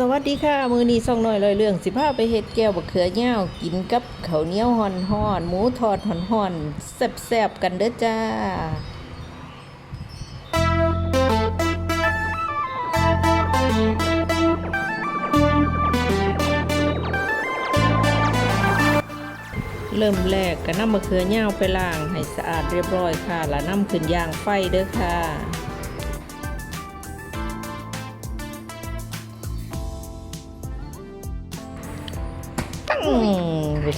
สวัสดีค่ะ มือนี้ส่องหน่อยลอยเรื่องสิพาไปเฮ็ดแก้วบะเขือเย้าวกินกับข้าวเหนียวห่อนห่อนหมูทอดห่อนห่อนแซ่บๆกันเด้อจ้าเริ่มแรกก็นำมะเขือเหย้าวไปล้างให้สะอาดเรียบร้อยค่ะ แล้วนำขึ้นย่างไฟเด้อค่ะ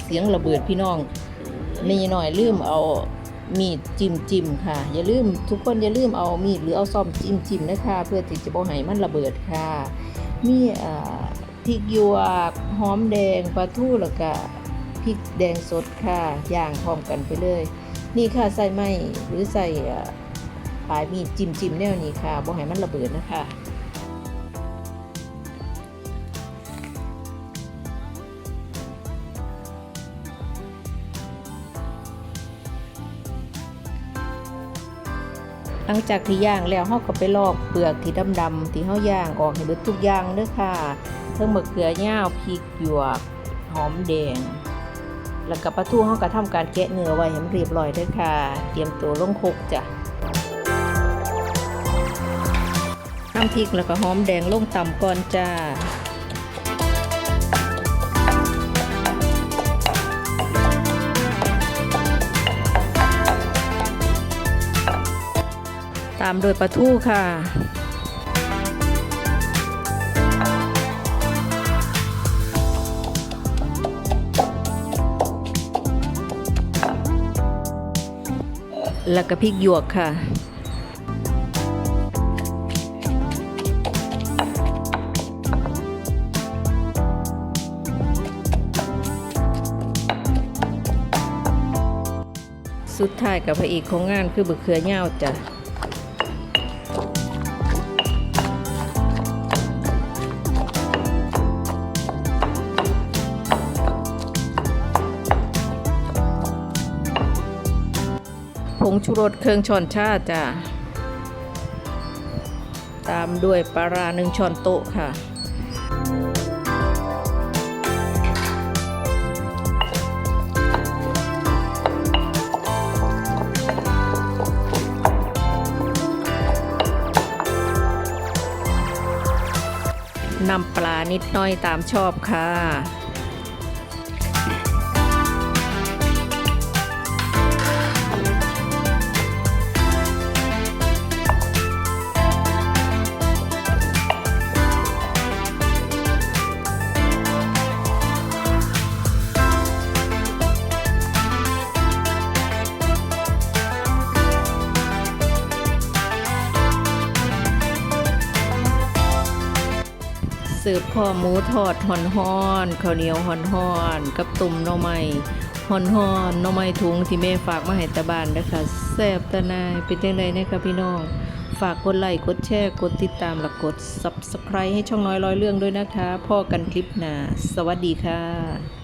เสียงระเบิดพี่น้องนี่หน่อยลืมเอามีดจิ้มจิ้มค่ะ อย่าลืมทุกคนอย่าลืมเอามีดหรือเอาซ่อมจิ้มจิ้มนะคะเพื่อที่จะบ่ให้มันระเบิดค่ะ มีพริกหยวกหอมแดงปลาทูแล้วก็พริกแดงสดค่ะย่างพร้อมกันไปเลย นี่ค่ะใส่ไม้หรือใส่ปลายมีดจิ้มจิ้มแนวนี้ค่ะบ่ให้มันระเบิดนะคะ หลังจากที่ย่างแล้วเฮาก็ไปลอกเปลือกที่ดำๆที่เฮาย่างออกให้เบิดทุกอย่างเด้อค่ะเทั้งมะเขือยาวพริกหยวกหอมแดง แล้วก็ปลาทูเฮาก็ทำการแกะเนื้อไว้ให้มันเรียบร้อยเด้อค่ะ เตรียมตัวลงคกจ้ะน้ำพริกแล้วก็หอมแดงลงต่ำก่อนจ้าามโดยปลาทูค่ะแล้วก็พริกหยวกค่ะ สุดท้ายกับพระเอกของงานคือบะเขือเหย้าจ้ะ งชูรสเครื่องช้อนชาจ้ะตามด้วยปลาราหนึ่งช้อนโต๊ะค่ะนำปลานิดน้อยตามชอบค่ะ สืบพ่อหมูทอดห่อนห่อนข้าวเหนียวห่อนห่อนกับตุ่มหน่อไม้ห่อนห่อนหน่อไม้ถุงที่แม่ฝากมาให้ตาบ้านนะคะแซ่บตะนายเป็นจังไงนะคะพี่น้อง ฝากกดไลค์กดแชร์กดติดตามและกด Subscribe ให้ช่องน้อยร้อยเรื่องด้วยนะคะพ่อกันคลิปหน้าสวัสดีค่ะ